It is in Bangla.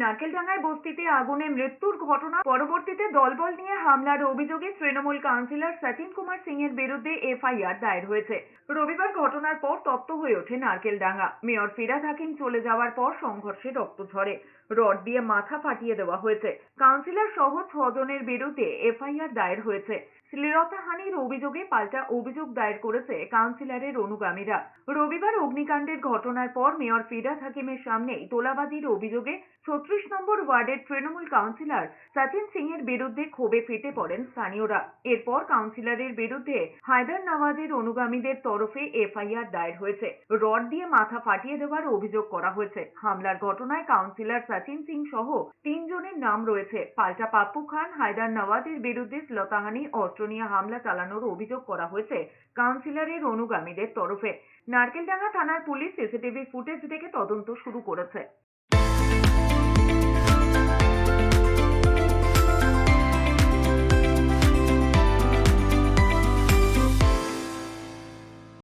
নারকেলডাঙ্গায় বস্তিতে আগুনে মৃত্যুর ঘটনা, পরবর্তীতে দলবল নিয়ে হামলার অভিযোগে তৃণমূল কাউন্সিলর সচিন কুমার সিং এর বিরুদ্ধে এফআইআর দায়ের হয়েছে। রবিবার ঘটনার পর তপ্ত হয়ে ওঠে নারকেলডাঙ্গা। মেয়র ফিরাদ হাকিম চলে যাওয়ার পর সংঘর্ষে রক্ত ঝরে। রড দিয়ে মাথা ফাটিয়ে দেওয়া হয়েছে। কাউন্সিলর সহ ছজনের বিরুদ্ধে এফআইআর দায়ের হয়েছে। শ্লীলতাহানির অভিযোগে পাল্টা অভিযোগ দায়ের করেছে কাউন্সিলরের অনুগামীরা। রবিবার অগ্নিকাণ্ডের ঘটনার পর মেয়র ফিরাদ হাকিমের সামনেই তোলাবাজির অভিযোগে ছত্রিশ নম্বর ওয়ার্ডের তৃণমূল কাউন্সিলর সচিন সিং এর বিরুদ্ধে ক্ষোভে ফেটে পড়েন স্থানীয়রা। এরপর কাউন্সিলরের বিরুদ্ধে হায়দার নওয়াজের অনুগামীদের তরফে এফআইআর দায়ের হয়েছে। রড দিয়ে মাথা ফাটিয়ে দেওয়ার অভিযোগ করা হয়েছে। হামলার ঘটনায় কাউন্সিলর সচিন সিং সহ তিনজনের নাম রয়েছে। পাল্টা পাপ্পু খান, হায়দার নওয়াজের বিরুদ্ধে শ্লতাহানি অস্ত্র নিয়ে হামলা চালানোর অভিযোগ করা হয়েছে কাউন্সিলরের অনুগামীদের তরফে। নারকেলডাঙ্গা থানার পুলিশ সিসিটিভি ফুটেজ দেখে তদন্ত শুরু করেছে।